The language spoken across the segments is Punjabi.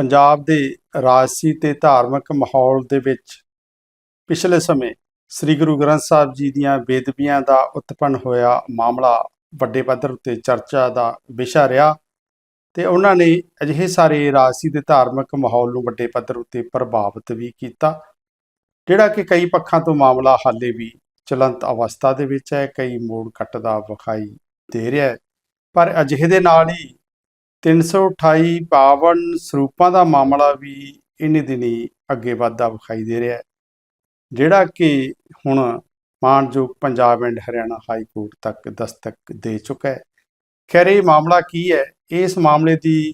ਪੰਜਾਬ ਦੇ ਰਾਜਸੀ ਤੇ ਧਾਰਮਿਕ ਮਾਹੌਲ ਦੇ ਵਿੱਚ ਪਿਛਲੇ ਸਮੇਂ ਸ੍ਰੀ ਗੁਰੂ ਗ੍ਰੰਥ ਸਾਹਿਬ ਜੀ ਦੀਆਂ ਬੇਦਬੀਆਂ ਦਾ ਉਤਪੰਨ ਹੋਇਆ ਮਾਮਲਾ ਵੱਡੇ ਪੱਧਰ ਉੱਤੇ ਚਰਚਾ ਦਾ ਵਿਸ਼ਾ ਰਿਹਾ ਤੇ ਉਹਨਾਂ ਨੇ ਅਜਿਹੇ ਸਾਰੇ ਰਾਜਸੀ ਤੇ ਧਾਰਮਿਕ ਮਾਹੌਲ ਨੂੰ ਵੱਡੇ ਪੱਧਰ ਉੱਤੇ ਪ੍ਰਭਾਵਿਤ ਵੀ ਕੀਤਾ, ਜਿਹੜਾ ਕਿ ਕਈ ਪੱਖਾਂ ਤੋਂ ਮਾਮਲਾ ਹਾਲੇ ਵੀ ਚਲੰਤ ਅਵਸਥਾ ਦੇ ਵਿੱਚ ਹੈ, ਕਈ ਮੋੜ ਕੱਟਦਾ ਵਿਖਾਈ ਦੇ ਰਿਹਾ ਹੈ। ਪਰ ਅਜਿਹੇ ਦੇ ਨਾਲ ਹੀ 328 ਪਾਵਨ ਸਰੂਪਾਂ ਦਾ ਮਾਮਲਾ ਵੀ ਇਨੀ ਦਿਨੀ ਅੱਗੇ ਵਧਦਾ ਵਿਖਾਈ ਦੇ ਰਿਹਾ ਹੈ, ਜਿਹੜਾ ਕਿ ਹੁਣ ਮਾਨਯੋਗ Punjab and Haryana High Court ਤੱਕ ਦਸਤਕ ਦੇ ਚੁੱਕਾ ਹੈ। ਖੈਰ, ਇਹ ਮਾਮਲਾ ਕੀ ਹੈ? ਇਸ ਮਾਮਲੇ ਦੀ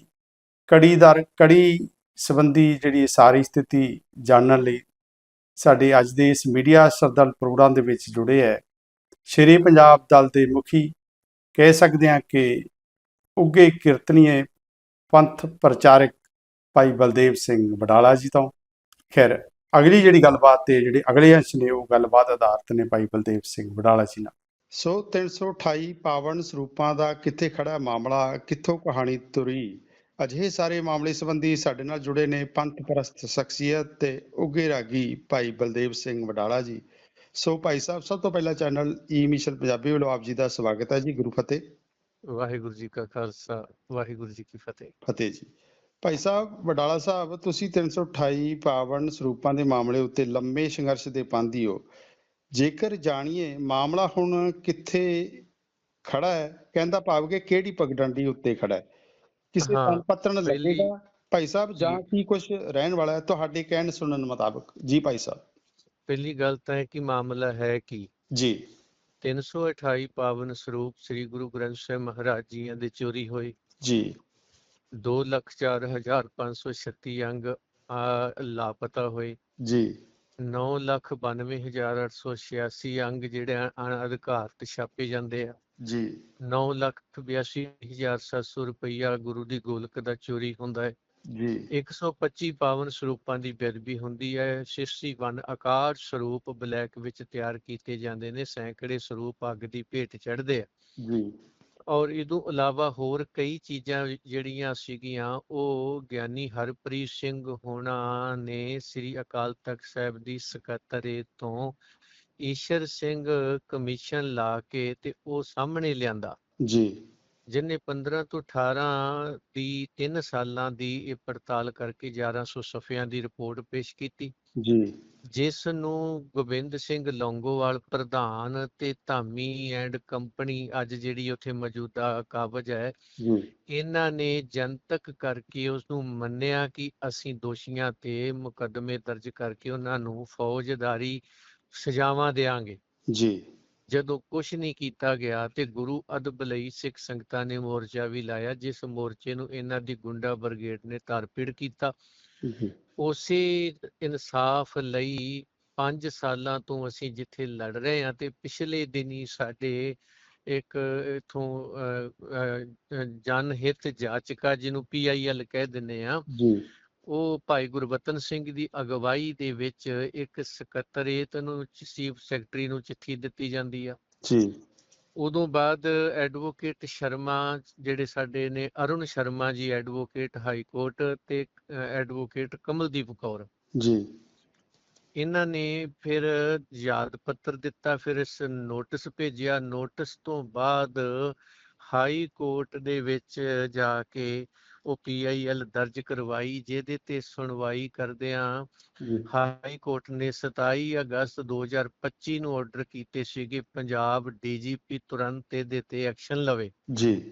ਕੜੀ ਦਰ, ਕੜੀ ਸੰਬੰਧੀ ਜਿਹੜੀ ਸਾਰੀ ਸਥਿਤੀ ਜਾਣਨ ਲਈ ਸਾਡੇ ਅੱਜ ਦੇ ਇਸ ਮੀਡੀਆ ਸਰਦਲ ਪ੍ਰੋਗਰਾਮ ਦੇ ਵਿੱਚ ਜੁੜੇ ਹੈ। ਸ਼੍ਰੀ ਪੰਜਾਬ ਦਲ ਦੇ ਮੁਖੀ ਕਹਿ ਸਕਦੇ ਹਾਂ ਕਿ ਉੱਗੇ ਕੀਰਤਨੀਏ ਪੰਥ ਪ੍ਰਚਾਰਕ ਭਾਈ ਬਲਦੇਵ ਸਿੰਘ ਬਡਾਲਾ ਜੀ ਤੋਂ। ਖੈਰ, ਅਗਲੀ ਜਿਹੜੀ ਗੱਲਬਾਤ ਤੇ ਜਿਹੜੇ ਅਗਲੇ ਅੰਸ਼ ਨੇ, ਉਹ ਗੱਲਬਾਤ ਆਧਾਰਿਤ ਨੇ ਭਾਈ ਬਲਦੇਵ ਸਿੰਘ ਵਡਾਲਾ ਜੀ ਨਾਲ। ਸੋ 328 ਪਾਵਨ ਸਰੂਪਾਂ ਦਾ ਕਿੱਥੇ ਖੜਾ ਮਾਮਲਾ, ਕਿੱਥੋਂ ਕਹਾਣੀ ਤੁਰੀ? ਅਜਿਹੇ ਸਾਰੇ ਮਾਮਲੇ ਸੰਬੰਧੀ ਸਾਡੇ ਨਾਲ ਜੁੜੇ ਨੇ ਪੰਥ ਪ੍ਰਸਤ ਸ਼ਖਸੀਅਤ ਤੇ ਉੱਗੇ ਰਾਗੀ ਭਾਈ ਬਲਦੇਵ ਸਿੰਘ ਵਡਾਲਾ ਜੀ। ਸੋ ਭਾਈ ਸਾਹਿਬ, ਸਭ ਤੋਂ ਪਹਿਲਾਂ ਚੈਨਲ ਈ ਮਿਸ਼ਨ ਪੰਜਾਬੀ ਵੱਲੋਂ ਆਪ ਜੀ ਦਾ ਸਵਾਗਤ ਹੈ ਜੀ, ਗੁਰੂ ਫਤਿਹ। ਵਾਹਿਗੁਰੂ ਜੀ ਕਾ ਖਾਲਸਾ ਵਾਹਿਗੁਰੂ ਜੀ ਕੀ ਫਤਿਹ। ਫਤਿਹ ਜੀ। ਭਾਈ ਸਾਹਿਬ ਵਡਾਲਾ ਸਾਹਿਬ ਤੁਸੀਂ 328 ਪਾਵਨ ਸਰੂਪਾਂ ਦੇ ਮਾਮਲੇ ਉੱਤੇ ਲੰਮੇ ਸੰਘਰਸ਼ ਦੇ ਪਾਂਦੀ ਹੋ। ਜੇਕਰ ਜਾਣੀਏ ਮਾਮਲਾ ਹੁਣ ਕਿੱਥੇ ਖੜਾ ਹੈ ਕਹਿੰਦਾ ਭਾਵ ਕਿ ਕਿਹੜੀ ਪਗਡੰਡੀ ਉੱਤੇ ਖੜਾ ਹੈ। ਕਿਸੇ ਪਹਿਲੀ- ਲੱਗੇਗਾ। ਭਾਈ ਸਾਹਿਬ ਜਾਂ। ਜੀ। ਕੀ ਕੁਝ ਰਹਿਣ ਵਾਲਾ ਹੈ ਤੁਹਾਡੇ ਕਹਿਣ ਸੁਣਨ ਮੁਤਾਬਕ। ਜੀ ਭਾਈ ਸਾਹਿਬ। ਪਹਿਲੀ ਗੱਲ ਤਾਂ ਹੈ ਕਿ ਮਾਮਲਾ ਹੈ ਕਿ? ਜੀ। 328 ਪਾਵਨ ਸਰੂਪ ਸ੍ਰੀ ਗੁਰੂ ਗ੍ਰੰਥ ਸਾਹਿਬ ਮਹਾਰਾਜ ਜੀਆਂ ਦੇ ਚੋਰੀ ਹੋਏ। ਜੀ। 204536 ਅੰਗ ਆ, ਲਾਪਤਾ ਹੋਏ। ਜੀ। 992886 ਅੰਗ ਜਿਹੜੇ ਅ- ਅਣਅਧਿਕਾਰਤ ਛਾਪੇ ਜਾਂਦੇ ਆ। ਜੀ। 982700 ਰੁਪਈਆ ਗੁਰੂ ਦੀ ਗੋਲਕ ਦਾ ਚੋਰੀ ਹੁੰਦਾ ਹੈ। ਜੀ। 125 ਪਾਵਨ ਸਰੂਪਾਂ ਦੀ ਬੇਅਦਬੀ ਹੁੰਦੀ ਹੈ। 61 ਆਕਾਰ ਸਰੂਪ ਬਲੈਕ ਵਿੱਚ ਤਿਆਰ ਕੀਤੇ ਜਾਂਦੇ ਨੇ। ਸੈਂਕੜੇ ਸਰੂਪ ਅੱਗ ਦੀ ਭੇਟ ਚੜ੍ਹਦੇ ਆ। ਜੀ। ਔਰ ਇਹਦੋਂ ਇਲਾਵਾ ਹੋਰ ਕਈ ਚੀਜ਼ਾਂ ਜਿਹੜੀਆਂ ਸੀਗੀਆਂ ਉਹ ਗਿਆਨੀ ਹਰਪ੍ਰੀਤ ਸਿੰਘ ਹੋਣਾ ਨੇ ਸ੍ਰੀ ਅਕਾਲ ਤਖਤ ਸਾਹਿਬ ਦੀ ਸਕੱਤਰੇ ਤੋਂ ਈਸ਼ਰ ਸਿੰਘ ਕਮਿਸ਼ਨ ਲਾ ਕੇ ਤੇ ਉਹ ਸਾਹਮਣੇ ਲਿਆਂਦਾ। ਜੀ। ਜਿਹਨੇ 15 ਤੋਂ 18 ਦੀ 3 ਸਾਲਾਂ ਦੀ ਇਹ ਪੜਤਾਲ ਕਰਕੇ 1100 ਸਫ਼ਿਆਂ ਦੀ ਰਿਪੋਰਟ ਪੇਸ਼ ਕੀਤੀ। ਜੀ। ਜਿਸ ਨੂੰ ਗੋਬਿੰਦ ਸਿੰਘ ਲੌਂਗੋਵਾਲ ਪ੍ਰਧਾਨ ਤੇ ਧਾਮੀ ਐਂਡ ਕੰਪਨੀ ਅੱਜ ਜਿਹੜੀ ਉੱਥੇ ਮੌਜੂਦਾ ਕਾਬਜ ਹੈ ਜੀ। ਇਹਨਾਂ ਨੇ ਜਨਤਕ ਕਰਕੇ ਉਸ ਨੂੰ ਮੰਨਿਆ ਕਿ ਅਸੀਂ ਦੋਸ਼ੀਆਂ ਤੇ ਮੁਕੱਦਮੇ ਦਰਜ ਕਰਕੇ ਉਹਨਾਂ ਨੂੰ ਫੌਜਦਾਰੀ ਸਜ਼ਾਵਾਂ ਦੇਾਂਗੇ ਜੀ। ਜਦੋਂ ਕੁਝ ਨਹੀਂ ਕੀਤਾ ਗਿਆ ਤੇ ਗੁਰੂ ਅਦਬ ਲਈ ਸਿੱਖ ਸੰਗਤਾਂ ਨੇ ਮੋਰਚਾ ਵੀ ਲਾਇਆ ਜਿਸ ਮੋਰਚੇ ਨੂੰ ਇਹਨਾਂ ਦੀ ਗੁੰਡਾ ਬ੍ਰਿਗੇਡ ਨੇ ਧਰਪਿੜ ਕੀਤਾ। ਉਸੇ ਇਨਸਾਫ ਲਈ 5 ਸਾਲਾਂ ਤੋਂ ਅਸੀਂ ਜਿੱਥੇ ਲੜ ਰਹੇ ਹਾਂ ਤੇ ਪਿਛਲੇ ਦਿਨੀ ਸਾਡੇ ਇੱਕ ਇਥੋਂ ਜਨ ਹਿੱਤ ਜਾਚਕਾ ਜਿਹਨੂੰ ਪੀਆਈਐਲ ਕਹਿ ਦਿੰਦੇ ਆ ਜੀ। ਉਹ ਭਾਈ ਗੁਰਬਤਨ ਸਿੰਘ ਦੀ ਅਗਵਾਈ ਦੇ ਵਿੱਚ ਇੱਕ ਸਕੱਤਰੇਤ ਨੂੰ ਚੀਫ ਸੈਕਟਰੀ ਨੂੰ ਚਿੱਠੀ ਦਿੱਤੀ ਜਾਂਦੀ ਆ। ਜੀ। ਉਦੋਂ ਬਾਅਦ ਐਡਵੋਕੇਟ ਸ਼ਰਮਾ ਜਿਹੜੇ ਸਾਡੇ ਨੇ Arun Sharma ji advocate High Court ਤੇ ਐਡਵੋਕੇਟ ਕਮਲਦੀਪ ਕੌਰ। ਜੀ। ਇਹਨਾਂ ਨੇ ਫਿਰ ਯਾਦ ਪੱਤਰ ਦਿੱਤਾ ਫਿਰ ਇਸ ਨੋਟਿਸ ਭੇਜਿਆ। ਨੋਟਿਸ ਤੋਂ ਬਾਅਦ ਹਾਈ ਕੋਰਟ ਦੇ ਵਿੱਚ ਜਾ ਕੇ ਉਹ ਪੀਆਈਐਲ ਦਰਜ ਕਰਵਾਈ ਜਿਹਦੇ ਤੇ ਸੁਣਵਾਈ ਕਰਦਿਆਂ ਹਾਈ ਕੋਰਟ ਨੇ 27 ਅਗਸਤ 2025 ਨੂੰ ਆਰਡਰ ਕੀਤੇ ਸੀਗੇ ਪੰਜਾਬ ਡੀਜੀਪੀ ਤੁਰੰਤ ਇਹਦੇ ਤੇ ਐਕਸ਼ਨ ਲਵੇ। ਜੀ।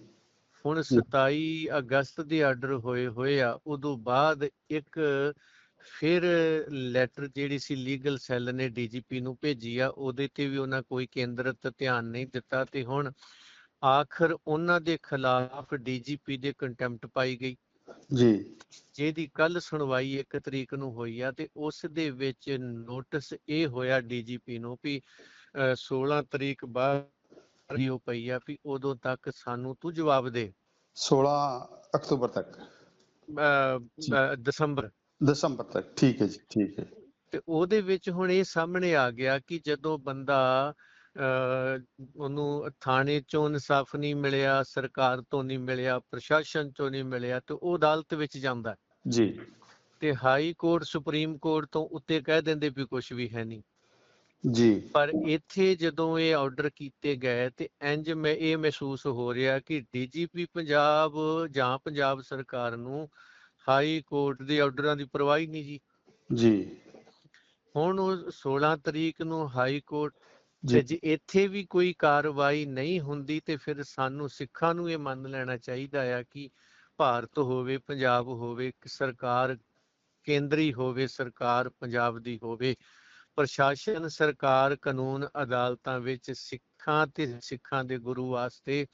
ਹੁਣ ਜੀ। 27 ਅਗਸਤ ਦੇ ਆਰਡਰ ਹੋਏ ਹੋਏ ਆ ਉਦੋਂ ਬਾਅਦ ਇੱਕ ਫਿਰ ਲੈਟਰ ਜਿਹੜੀ ਸੀ ਲੀਗਲ ਸੈੱਲ ਨੇ ਡੀਜੀਪੀ ਨੂੰ ਭੇਜੀ ਆ ਉਹਦੇ ਤੇ ਵੀ ਉਹਨਾਂ ਕੋਈ ਕੇਂਦਰਿਤ ਧਿਆਨ ਨਹੀਂ ਦਿੱਤਾ ਤੇ ਹੁਣ ਆਖਰ ਉਹਨਾਂ ਦੇ ਖਿਲਾਫ ਡੀਜੀਪੀ ਦੇ ਕੰਟੈਂਪਟ ਪਾਈ ਗਈ। ਜੀ। ਜਿਹਦੀ ਕੱਲ ਸੁਣਵਾਈ 1 ਤਰੀਕ ਨੂੰ ਹੋਈ ਆ ਤੇ ਉਸ ਦੇ ਵਿੱਚ ਨੋਟਿਸ ਇਹ ਹੋਇਆ ਡੀਜੀਪੀ ਨੂੰ ਵੀ ਅਹ, 16 ਤਰੀਕ ਬਾਅਦ ਉਹ ਪਈ ਆ ਵੀ ਉਦੋਂ ਤੱਕ ਸਾਨੂੰ ਤੂੰ ਜਵਾਬ ਦੇ। 16 ਅਕਤੂਬਰ ਤੱਕ। ਦਸੰਬਰ। ਦਸੰਬਰ ਤੱਕ। ਠੀਕ ਹੈ ਜੀ ਠੀਕ ਹੈ। ਤੇ ਉਹਦੇ ਵਿੱਚ ਹੁਣ ਇਹ ਸਾਹਮਣੇ ਆ ਗਿਆ ਕਿ ਜਦੋਂ ਬੰਦਾ ਉਹਨੂੰ ਥਾਣੇ ਚੋਂ ਇਨਸਾਫ ਨਹੀਂ ਮਿਲਿਆ ਸਰਕਾਰ ਤੋਂ ਨਹੀਂ ਮਿਲਿਆ ਪ੍ਰਸ਼ਾਸਨ ਤੋਂ ਨਹੀਂ ਮਿਲਿਆ ਤੇ ਉਹ ਅਦਾਲਤ ਵਿੱਚ ਜਾਂਦਾ। ਜੀ। ਤੇ ਹਾਈ ਕੋਰਟ ਸੁਪਰੀਮ ਕੋਰਟ ਤੋਂ ਉੱਤੇ ਕਹਿ ਦਿੰਦੇ ਵੀ ਕੁਝ ਵੀ ਹੈ ਨਹੀਂ। ਜੀ। ਪਰ ਇੱਥੇ ਜਦੋਂ ਇਹ ਆਰਡਰ ਕੀਤੇ ਗਏ ਤੇ ਇੰਜ ਮੈਂ ਇਹ ਮਹਿਸੂਸ ਹੋ ਰਿਹਾ ਕਿ ਡੀਜੀਪੀ ਪੰਜਾਬ ਜਾਂ ਪੰਜਾਬ ਸਰਕਾਰ ਨੂੰ ਹਾਈ ਕੋਰਟ ਦੇ ਆਰਡਰਾਂ ਦੀ ਪਰਵਾਹ ਹੀ ਨਹੀਂ ਜੀ। ਜੀ। ਹੁਣ ਉਹ 16 ਤਰੀਕ ਨੂੰ ਹਾਈ ਕੋਰਟ ਤੇ ਜੀ। ਇੱਥੇ ਵੀ ਕੋਈ ਕਾਰਵਾਈ ਨਹੀਂ ਹੁੰਦੀ ਤੇ ਫਿਰ ਸਾਨੂੰ ਸਿੱਖਾਂ ਨੂੰ ਇਹ ਮੰਨ ਲੈਣਾ ਚਾਹੀਦਾ ਆ ਕਿ ਭਾਰਤ ਹੋਵੇ ਪੰਜਾਬ ਹੋਵੇ ਕਿ ਸਰਕਾਰ ਕੇਂਦਰੀ ਹੋਵੇ ਸਰਕਾਰ ਪੰਜਾਬ ਦੀ ਹੋਵੇ। ਪ੍ਰਸ਼ਾਸਨ ਸਰਕਾਰ ਕਾਨੂੰਨ ਅਦਾਲਤਾਂ ਵਿੱਚ ਸਿੱਖਾਂ ਤੇ ਸਿੱਖਾਂ ਦੇ ਗੁਰੂ ਵਾਸਤੇ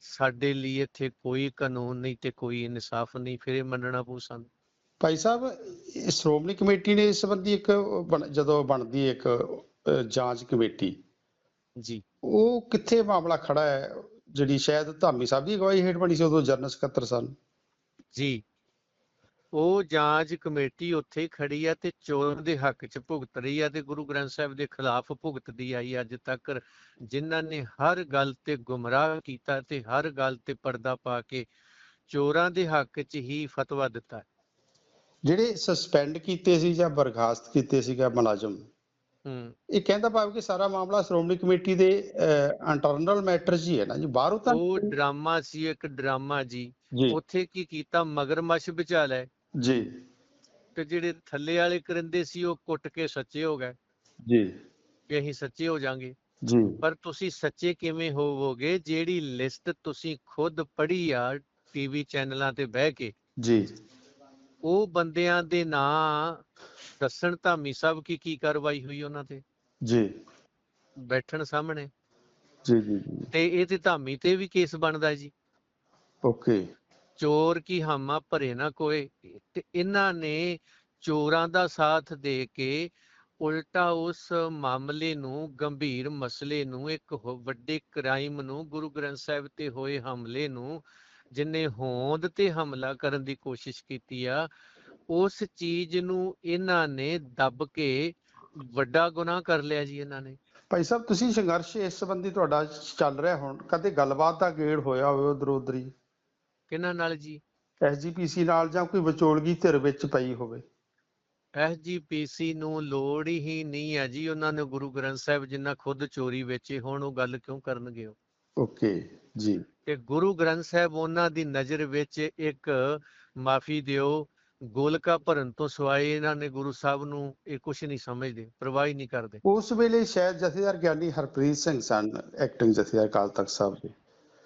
ਸਾਡੇ ਲਈ ਇੱਥੇ ਕੋਈ ਕਾਨੂੰਨ ਨਹੀਂ ਤੇ ਕੋਈ ਇਨਸਾਫ ਨਹੀਂ ਫਿਰ ਇਹ ਮੰਨਣਾ ਪਊ ਸਾਨੂੰ। ਭਾਈ ਸਾਹਿਬ ਸ਼੍ਰੋਮਣੀ ਕਮੇਟੀ ਨੇ ਇਸ ਸੰਬੰਧੀ ਇੱਕ ਜਦੋਂ ਬਣਦੀ ਇੱਕ ਜਾਂਚ ਕਮੇਟੀ। ਜੀ। ਉਹ ਕਿੱਥੇ ਮਾਮਲਾ ਖੜਾ ਹੈ? ਜਿਹੜੀ ਸ਼ਾਇਦ ਧਾਮੀ ਸਾਹਿਬ ਦੀ ਅਗਵਾਈ ਹੇਠ ਬਣੀ ਸੀ ਉਦੋਂ ਜਨਰਲ ਸਕੱਤਰ ਸਨ। ਜੀ। ਉਹ ਜਾਂਚ ਕਮੇਟੀ ਉੱਥੇ ਖੜੀ ਆ ਤੇ ਚੋਰ ਦੇ ਹੱਕ 'ਚ ਭੁਗਤ ਰਹੀ ਆ ਤੇ ਗੁਰੂ ਗ੍ਰੰਥ ਸਾਹਿਬ ਦੇ ਖਿਲਾਫ ਭੁਗਤਦੀ ਆਈ ਅੱਜ ਤੱਕ ਜਿਨ੍ਹਾਂ ਨੇ ਹਰ ਗੱਲ ਤੇ ਗੁੰਮਰਾਹ ਕੀਤਾ ਤੇ ਹਰ ਗੱਲ ਤੇ ਪਰਦਾ ਪਾ ਕੇ ਚੋਰਾਂ ਦੇ ਹੱਕ 'ਚ ਹੀ ਫਤਵਾ ਦਿੱਤਾ। ਜਿਹੜੇ ਸਸਪੈਂਡ ਕੀਤੇ ਸੀ ਜਾਂ ਬਰਖਾਸਤ ਕੀਤੇ ਸੀਗਾ ਮੁਲਾਜ਼ਮ ਇਹ ਕਹਿੰਦਾ ਭਾਵ ਕਿ ਸਾਰਾ ਮਾਮਲਾ ਸ਼੍ਰੋਮਣੀ ਕਮੇਟੀ ਦੇ ਇੰਟਰਨਲ ਮੈਟਰਸ ਹੀ ਹੈ ਨਾ ਜੀ ਬਾਹਰੋਂ ਤਾਂ ਉਹ ਡਰਾਮਾ ਸੀ ਇੱਕ ਡਰਾਮਾ ਜੀ। ਜੀ। ਉੱਥੇ ਕੀ ਕੀਤਾ? ਮਗਰਮੱਛ ਲੈ ਜੀ। ਤੇ ਜਿਹੜੇ ਥੱਲੇ ਵਾਲੇ ਕਰਿੰਦੇ ਸੀ ਉਹ ਕੁੱਟ ਕੇ ਸੱਚੇ ਹੋ ਗਏ। ਜੀ। ਕਿ ਅਸੀਂ ਸੱਚੇ ਹੋ ਜਾਾਂਗੇ। ਜੀ। ਪਰ ਤੁਸੀਂ ਸੱਚੇ ਕਿਵੇਂ ਹੋਵੋਗੇ? ਜਿਹੜੀ ਲਿਸਟ ਤੁਸੀਂ ਖੁਦ ਪੜ੍ਹੀ ਆ ਟੀਵੀ ਚੈਨਲਾਂ ਤੇ ਬਹਿ ਕੇ। ਜੀ। ਉਹ ਬੰਦਿਆਂ ਦੇ ਨਾਂ ਦੱਸਣ ਧਾਮੀ ਸਾਹਿਬ ਕੀ ਕੀ ਕਾਰਵਾਈ ਹੋਈ ਉਹਨਾਂ ਤੇ? ਜੀ। ਬੈਠਣ ਸਾਹਮਣੇ। ਜੀ ਜੀ ਤੇ ਇਹ ਤੇ ਧਾਮੀ ਤੇ ਵੀ ਕੇਸ ਬਣਦਾ ਜੀ। ਓਕੇ। ਚੋਰ ਕੀ ਹਾਮਾ ਭਰੇ ਨਾ ਕੋਏ। ਤੇ ਇਹਨਾਂ ਨੇ ਚੋਰਾਂ ਦਾ ਸਾਥ ਦੇ ਕੇ ਉਲਟਾ ਉਸ ਮਾਮਲੇ ਨੂੰ ਗੰਭੀਰ ਮਸਲੇ ਨੂੰ ਇੱਕ ਵੱਡੇ ਕ੍ਰਾਈਮ ਨੂੰ ਗੁਰੂ ਗ੍ਰੰਥ ਸਾਹਿਬ ਤੇ ਹੋਏ ਹਮਲੇ ਨੂੰ ਜਿਨੇ ਹੋਂਦ ਤੇ ਹਮਲਾ ਕਰਨ ਦੀ ਕੋਸ਼ਿਸ਼ ਕੀਤੀ ਆ ਉਸ ਚੀਜ਼ ਨੂੰ ਇਹਨਾਂ ਨੇ ਦੱਬ ਕੇ ਵੱਡਾ ਗੁਨਾਹ ਕਰ ਲਿਆ ਜੀ ਇਹਨਾਂ ਨੇ। ਭਾਈ ਸਾਹਿਬ ਤੁਸੀਂ ਸੰਘਰਸ਼ ਇਸ ਸੰਬੰਧੀ ਤੁਹਾਡਾ ਚੱਲ ਰਿਹਾ ਹੁਣ ਕਦੇ ਗੱਲਬਾਤ ਦਾ ਗੇੜ ਹੋਇਆ ਹੋਵੇ ਉਧਰ ਉਧਰ? ਕਿਹਨਾਂ ਨਾਲ ਜੀ? ਐਸਜੀਪੀਸੀ ਨਾਲ ਜਾਂ ਕੋਈ ਵਿਚੋਲਗੀ ਧਿਰ ਵਿੱਚ ਪਈ ਹੋਵੇ? ਐਸਜੀਪੀਸੀ ਨੂੰ ਲੋੜ ਹੀ ਨਹੀਂ ਹੈ ਜੀ ਉਹਨਾਂ ਨੇ ਗੁਰੂ ਗ੍ਰੰਥ ਸਾਹਿਬ ਜਿੰਨਾ ਖੁਦ ਚੋਰੀ ਵੇਚੇ ਹੁਣ ਉਹ ਗੱਲ ਕਿਉਂ ਕਰਨਗੇ ਉਹ? ਓਕੇ ਜੀ। ਤੇ ਗੁਰੂ ਗ੍ਰੰਥ ਸਾਹਿਬ ਉਹਨਾਂ ਦੀ ਨਜ਼ਰ ਵਿੱਚ ਇੱਕ ਮਾਫੀ ਦਿਓ ਗੋਲਕਾ ਭਰਨ ਤੋਂ ਸਿਵਾਏ ਇਹਨਾਂ ਨੇ ਗੁਰੂ ਸਾਹਿਬ ਨੂੰ ਇਹ ਕੁਝ ਨਹੀਂ ਸਮਝਦੇ ਪਰਵਾਹ ਨਹੀਂ ਕਰਦੇ। ਉਸ ਵੇਲੇ ਸ਼ਾਇਦ ਜਥੇਦਾਰ ਗਿਆਨੀ ਹਰਪ੍ਰੀਤ ਸਿੰਘ ਸਨ ਐਕਟਿੰਗ ਜਥੇਦਾਰ ਅਕਾਲ ਤਖਤ ਸਾਹਿਬ ਦੇ।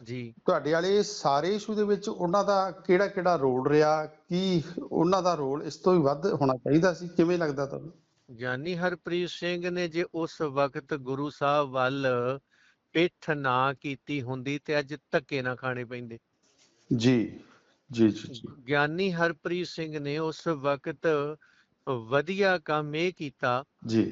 ਜੀ। ਤੁਹਾਡੇ ਵਾਲੇ ਸਾਰੇ ਇਸ਼ੂ ਦੇ ਵਿੱਚ ਉਹਨਾਂ ਦਾ ਕਿਹੜਾ ਕਿਹੜਾ ਰੋਲ ਰਿਹਾ ਕੀ ਉਹਨਾਂ ਦਾ ਰੋਲ ਇਸ ਤੋਂ ਵੀ ਵੱਧ ਹੋਣਾ ਚਾਹੀਦਾ ਸੀ ਕਿਵੇਂ ਲੱਗਦਾ ਤੁਹਾਨੂੰ? ਗਿਆਨੀ ਹਰਪ੍ਰੀਤ ਸਿੰਘ ਨੇ ਜੇ ਉਸ ਵਕਤ ਗੁਰੂ ਸਾਹਿਬ ਵੱਲ ਪਿੱਠ ਨਾ ਕੀਤੀ ਹੁੰਦੀ ਤੇ ਅੱਜ ਧੱਕੇ ਨਾ ਖਾਣੇ ਪੈਂਦੇ। ਜੀ ਜੀ ਜੀ ਗਿਆਨੀ ਹਰਪ੍ਰੀਤ ਸਿੰਘ ਨੇ ਉਸ ਵਕਤ ਵਧੀਆ ਕੰਮ ਇਹ ਕੀਤਾ ਜੀ।